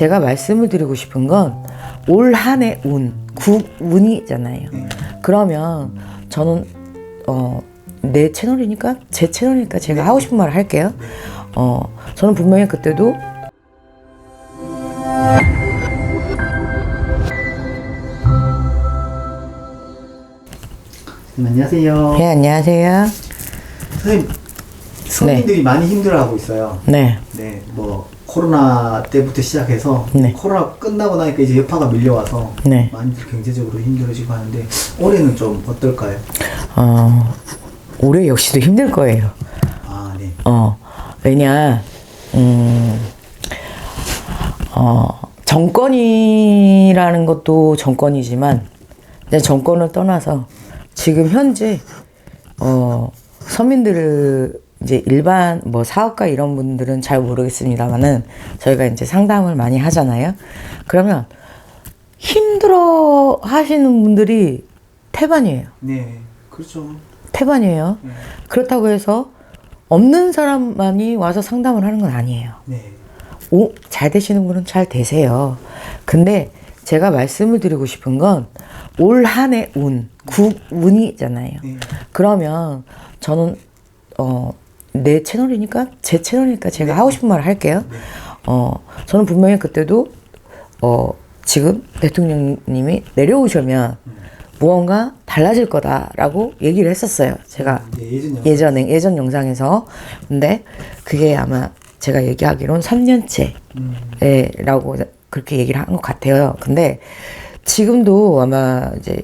제가 말씀을 드리고 싶은 건 올 한 해 운, 국운이잖아요. 그러면 저는 어, 내 채널이니까 제 채널이니까 제가 하고 싶은 말을 할게요. 어, 저는 분명히 그때도 선생님, 안녕하세요. 네 안녕하세요. 선생님, 서민들이 많이 힘들어하고 있어요. 네, 네, 뭐 코로나 때부터 시작해서 네. 코로나 끝나고 나니까 이제 여파가 밀려와서 네. 많이들 경제적으로 힘들어지고 하는데 올해는 좀 어떨까요? 어, 올해 역시도 힘들 거예요. 아, 네. 어, 왜냐, 음, 어, 정권이라는 것도 정권이지만, 정권을 떠나서 지금 현재, 어, 서민들을 이제 일반 뭐 사업가 이런 분들은 잘 모르겠습니다만은 저희가 이제 상담을 많이 하잖아요. 그러면 힘들어 하시는 분들이 태반이에요. 네, 그렇죠. 태반이에요. 네. 그렇다고 해서 없는 사람만이 와서 상담을 하는 건 아니에요. 네. 오, 잘 되시는 분은 잘 되세요. 근데 제가 말씀을 드리고 싶은 건 올 한 해 운, 국 운이잖아요. 네. 그러면 저는 어, 내 채널이니까 제 채널이니까 제가 하고 싶은 말을 할게요. 어, 저는 분명히 그때도 어, 지금 대통령님이 내려오시면 무언가 달라질 거다라고 얘기를 했었어요. 제가 예전. 예전에 예전 영상에서 근데 그게 아마 제가 얘기하기로는 3년째라고 음, 그렇게 얘기를 한 것 같아요. 근데 지금도 아마 이제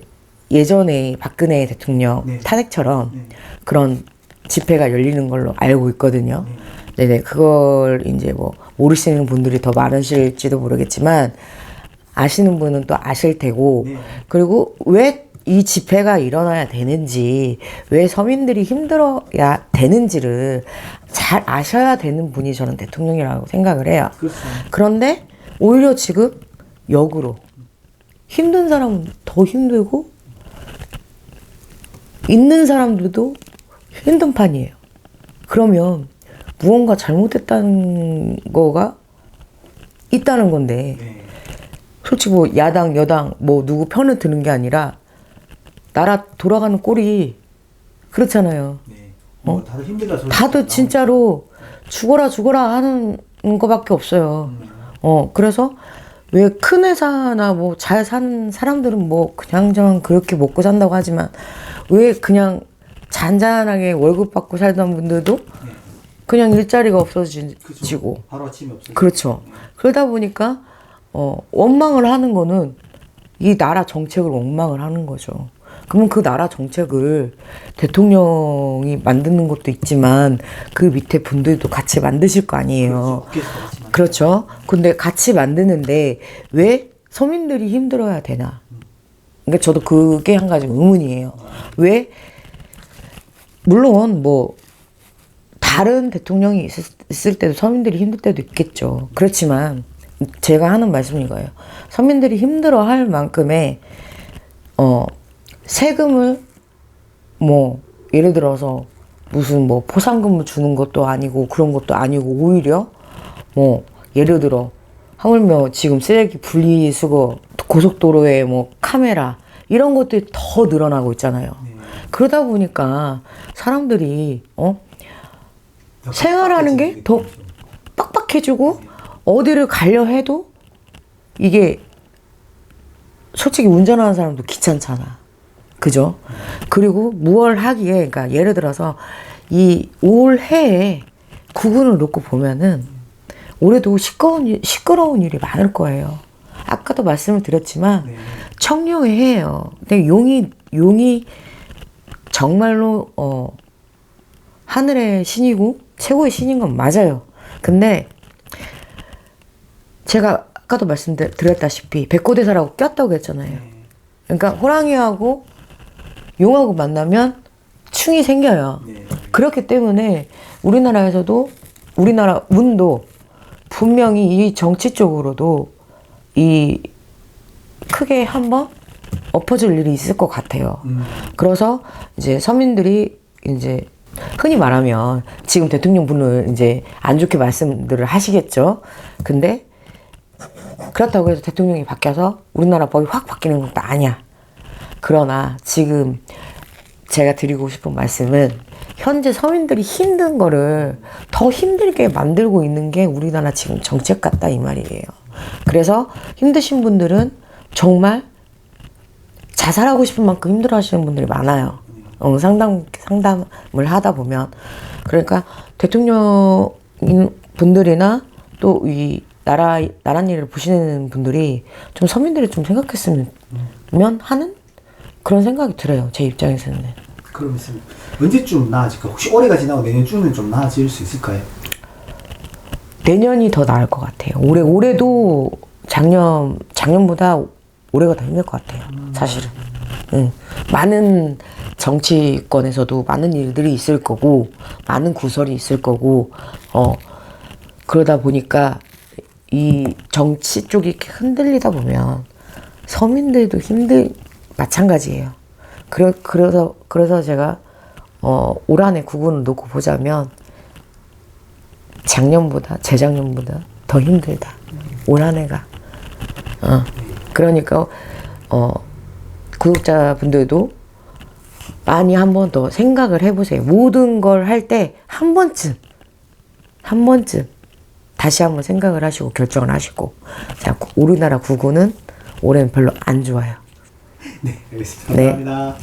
예전에 박근혜 대통령 네. 탄핵처럼 네. 그런 집회가 열리는 걸로 알고 있거든요. 네네 그걸 이제 뭐 모르시는 분들이 더 많으실지도 모르겠지만 아시는 분은 또 아실 테고 네. 그리고 왜 이 집회가 일어나야 되는지 왜 서민들이 힘들어야 되는지를 잘 아셔야 되는 분이 저는 대통령이라고 생각을 해요. 그렇죠. 그런데 오히려 지금 역으로 힘든 사람은 더 힘들고 있는 사람들도 힘든 판이에요. 그러면 무언가 잘못됐다는 거가 있다는 건데 네. 솔직히 뭐 야당 여당 뭐 누구 편을 드는 게 아니라 나라 돌아가는 꼴이 그렇잖아요. 네. 뭐 다들 힘들다. 다들 진짜로 죽어라 죽어라 하는 거밖에 없어요. 어 그래서 왜 큰 회사나 뭐 잘 사는 사람들은 뭐 그냥저냥 그렇게 먹고 산다고 하지만 왜 그냥 잔잔하게 월급 받고 살던 분들도 그냥 일자리가 없어지고. 그렇죠. 그러다 보니까 어, 원망을 하는 거는 이 나라 정책을 원망을 하는 거죠. 그러면 그 나라 정책을 대통령이 만드는 것도 있지만 그 밑에 분들도 같이 만드실 거 아니에요. 그렇지만. 그렇죠. 근데 같이 만드는데 왜 서민들이 힘들어야 되나? 그러니까 저도 그게 한 가지 의문이에요. 왜 물론 뭐 다른 대통령이 있을, 있을 때도 서민들이 힘들 때도 있겠죠. 그렇지만 제가 하는 말씀이 이거예요. 서민들이 힘들어 할 만큼의 어 세금을 뭐 예를 들어서 무슨 뭐 포상금을 주는 것도 아니고 그런 것도 아니고 오히려 뭐 예를 들어 하물며 지금 쓰레기 분리수거 고속도로에 뭐 카메라 이런 것들이 더 늘어나고 있잖아요. 그러다 보니까 사람들이 어 생활하는 게 더 빡빡해지고 어디를 가려 해도 이게 솔직히 운전하는 사람도 귀찮잖아. 그죠? 그리고 무얼 하기에, 그러니까 예를 들어서 이 올해에 구분을 놓고 보면은 올해도 시끄러운, 일- 시끄러운 일이 많을 거예요. 아까도 말씀을 드렸지만 네. 청룡의 해예요. 근데 용이, 용이 정말로, 어, 하늘의 신이고 최고의 신인 건 맞아요. 근데 제가 아까도 말씀드렸다시피 백호대사라고 꼈다고 했잖아요. 그러니까 호랑이하고 용하고 만나면 충이 생겨요. 네. 그렇기 때문에 우리나라에서도 우리나라 운도 분명히 이 정치 쪽으로도 이 크게 한번 엎어질 일이 있을 것 같아요. 음. 그래서 이제 서민들이 이제 흔히 말하면 지금 대통령 분을 이제 안 좋게 말씀들을 하시겠죠. 근데 그렇다고 해서 대통령이 바뀌어서 우리나라 법이 확 바뀌는 것도 아니야. 그러나 지금 제가 드리고 싶은 말씀은 현재 서민들이 힘든 거를 더 힘들게 만들고 있는 게 우리나라 지금 정책 같다 이 말이에요. 그래서 힘드신 분들은 정말 자살하고 싶은 만큼 힘들어 하시는 분들이 많아요. 어, 상담, 상담을 하다 보면. 그러니까 대통령 분들이나 또 이 나라, 나라 일을 보시는 분들이 좀 서민들이 좀 생각했으면 하는 그런 생각이 들어요. 제 입장에서는. 그러면 언제쯤 나아질까? 혹시 올해가 지나고 내년쯤은 좀 나아질 수 있을까요? 내년이 더 나을 것 같아요. 올해, 올해도 작년, 작년보다 올해가 더 힘들 것 같아요. 사실은. 응. 많은 정치권에서도 많은 일들이 있을 거고, 많은 구설이 있을 거고, 어, 그러다 보니까 이 정치 쪽이 이렇게 흔들리다 보면 서민들도 힘들, 마찬가지예요. 그래, 그래서, 그래서 제가, 어, 올 한 해 구분을 놓고 보자면, 작년보다 재작년보다 더 힘들다. 올 한 해가. 어. 그러니까 어 구독자분들도 많이 한 번 더 생각을 해보세요. 모든 걸 할 때 한 번쯤 한 번쯤 다시 한번 생각을 하시고 결정을 하시고 자 우리나라 구구는 올해는 별로 안 좋아요. 네, 알겠습니다. 네. 감사합니다.